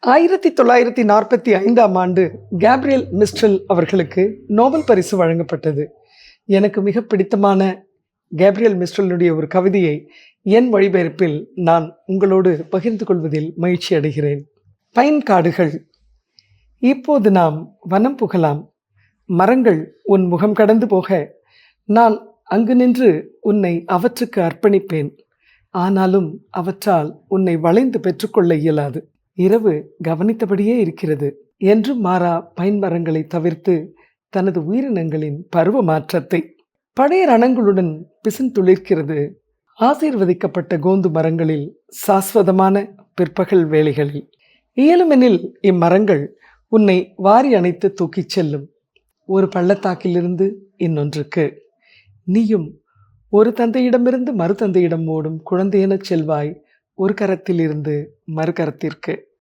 ஆயிரத்தி தொள்ளாயிரத்தி நாற்பத்தி ஐந்தாம் ஆண்டு கேப்ரியல் மிஸ்ட்ரல் அவர்களுக்கு நோபல் பரிசு வழங்கப்பட்டது. எனக்கு மிக பிடித்தமான கேப்ரியல் மிஸ்ட்ரலுடைய ஒரு கவிதையை என் வழிபெயர்ப்பில் நான் உங்களோடு பகிர்ந்து கொள்வதில் மகிழ்ச்சி அடைகிறேன். பயன்காடுகள் இப்போது நாம் வனம் புகலாம். மரங்கள் உன் முகம் கடந்து போக. நான் அங்கு நின்று உன்னை அவற்றுக்கு அர்ப்பணிப்பேன். ஆனாலும் அவற்றால் உன்னை வளைந்து பெற்றுக்கொள்ள இயலாது. இரவு கவனித்தபடியே இருக்கிறது. என்று மாறா பைன் மரங்களை தவிர்த்து தனது உயிரினங்களின் பருவ மாற்றத்தை. பழைய ரணங்களுடன் பிசின்துளிர்க்கிறது ஆசீர்வதிக்கப்பட்ட கோந்து மரங்களில் சாஸ்வதமான பிற்பகல் வேளைகளில். இயலுமெனில் இம்மரங்கள் உன்னை வாரி அணைத்து தூக்கிச் செல்லும். ஒரு பள்ளத்தாக்கிலிருந்து இன்னொன்றுக்கு. நீயும் ஒரு தந்தையிடமிருந்து மறு தந்தையிடம் ஓடும் குழந்தையென செல்வாய். ஒரு கரத்திலிருந்து மறுகரத்திற்கு